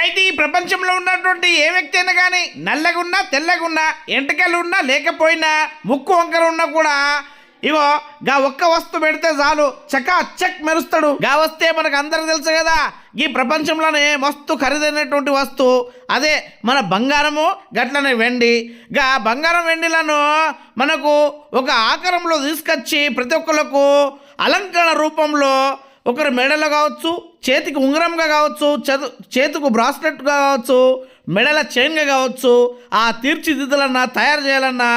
అయితే ఈ ప్రపంచంలో ఉన్నటువంటి ఏ వ్యక్తి అయినా కానీ నల్లగున్నా తెల్లగున్నా ఎంటకలు ఉన్నా లేకపోయినా ముక్కు వంకర ఉన్నా కూడా ఇగో గా ఒక్క వస్తువు పెడితే చాలు చకా చక్ మెరుస్తాడు. గా వస్తే మనకు అందరికి తెలుసు కదా ఈ ప్రపంచంలోనే మస్తు ఖరీదైనటువంటి వస్తువు. అదే మన బంగారము గట్లనే వెండి. గా బంగారం వెండిలను మనకు ఒక ఆకారంలో తీసుకొచ్చి ప్రతి ఒక్కరికి అలంకరణ రూపంలో ఒకరు మెడలో కావచ్చు చేతికి ఉంగరంగా కావచ్చు చేతు చేతికి బ్రాస్లెట్గా కావచ్చు మెడల చైన్గా కావచ్చు ఆ తీర్చిదిద్దులన్నా తయారు చేయాలన్నా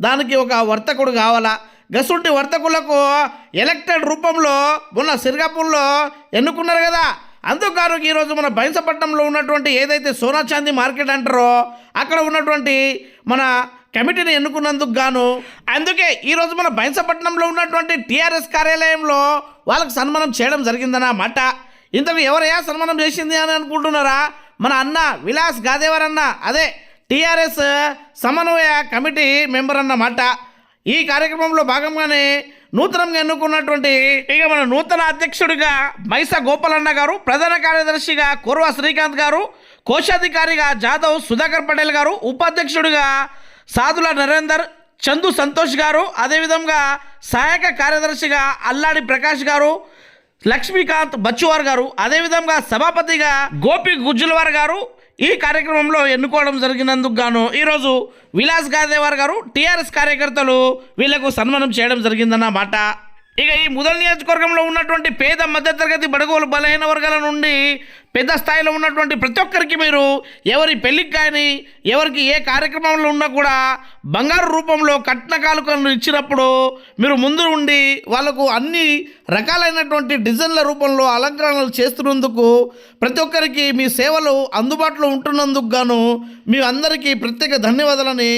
దానికి ఒక వర్తకుడు కావాలా? గసుంటి వర్తకులకు ఎలక్టెడ్ రూపంలో మొన్న సిరిగాపూర్లో ఎన్నుకున్నారు కదా? అందుకు ఈరోజు మన బైంసపట్నంలో ఉన్నటువంటి ఏదైతే సోనా చాందీ మార్కెట్ అంటారో అక్కడ ఉన్నటువంటి మన కమిటీని ఎన్నుకున్నందుకు గాను అందుకే ఈరోజు మన బైంసపట్నంలో ఉన్నటువంటి టీఆర్ఎస్ కార్యాలయంలో వాళ్ళకి సన్మానం చేయడం జరిగిందన్నమాట ఇంతకు ఎవరయ్యా సన్మానం చేసింది అని అనుకుంటున్నారా? మన అన్న విలాస్ గాదేవర్ అన్న. అదే టీఆర్ఎస్ సమన్వయ కమిటీ మెంబర్ అన్నమాట ఈ కార్యక్రమంలో భాగంగానే నూతనంగా ఎన్నుకున్నటువంటి ఇక మన నూతన అధ్యక్షుడిగా మైసా గోపాలన్న గారు ప్రధాన కార్యదర్శిగా కోర్వా శ్రీకాంత్ గారు కోశాధికారిగా జాదవ్ సుధాకర్ పటేల్ గారు ఉపాధ్యక్షుడిగా సాధుల నరేందర్ చందు సంతోష్ గారు అదేవిధంగా సహాయక కార్యదర్శిగా అల్లాడి ప్రకాష్ గారు లక్ష్మీకాంత్ బచ్చువార్ గారు అదేవిధంగా సభాపతిగా గోపి గుజ్జులవార్ గారు ఈ కార్యక్రమంలో ఎన్నుకోవడం జరిగినందుకు గాను ఈరోజు విలాస్ గాదేవార్ గారు టీఆర్ఎస్ కార్యకర్తలు వీళ్ళకు సన్మానం చేయడం జరిగిందన్నమాట ఇక ఈ ముదల్ నియోజకవర్గంలో ఉన్నటువంటి పేద మధ్యతరగతి బడుగోలు బలహీన వర్గాల నుండి పెద్ద స్థాయిలో ఉన్నటువంటి ప్రతి ఒక్కరికి మీరు ఎవరి పెళ్ళికి కానీ ఎవరికి ఏ కార్యక్రమంలో ఉన్నా కూడా బంగారు రూపంలో కట్న కానుకలను ఇచ్చినప్పుడు మీరు ముందు ఉండి వాళ్ళకు అన్ని రకాలైనటువంటి డిజైన్ల రూపంలో అలంకరణలు చేస్తున్నందుకు ప్రతి ఒక్కరికి మీ సేవలు అందుబాటులో ఉంటున్నందుకు గాను మీ అందరికీ ప్రత్యేక ధన్యవాదాలని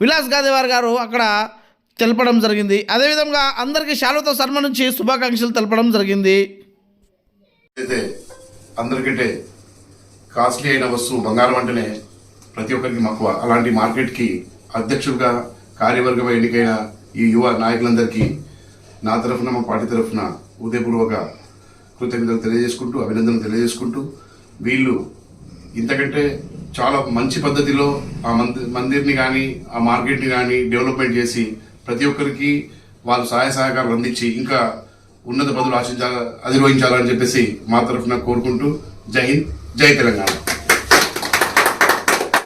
విలాస్ గాదేవార్ గారు అక్కడ తెలపడం జరిగింది. అదేవిధంగా అందరికీ శాలువతో సన్మానించి శుభాకాంక్షలు తెలపడం జరిగింది. అయితే అందరికంటే కాస్ట్లీ అయిన వస్తువు బంగారం అంటేనే ప్రతి ఒక్కరికి మక్కువ అలాంటి మార్కెట్కి అధ్యక్షుడిగా కార్యవర్గం ఎన్నికైన ఈ యువ నాయకులందరికీ నా తరఫున మా పార్టీ తరఫున ఉదయపూర్వక కృతజ్ఞతలు తెలియజేసుకుంటూ అభినందనలు తెలియజేసుకుంటూ వీళ్ళు ఇంతకంటే చాలా మంచి పద్ధతిలో ఆ మంది మందిర్ని కానీ ఆ మార్కెట్ని కానీ డెవలప్మెంట్ చేసి ప్రతి ఒక్కరికి వాళ్ళు సహాయ సహకారాలు అందించి ఇంకా ఉన్నత పదవులు ఆశించాలి అధిరోహించాలని చెప్పేసి మా తరఫున కోరుకుంటూ జై హింద్ జై తెలంగాణ.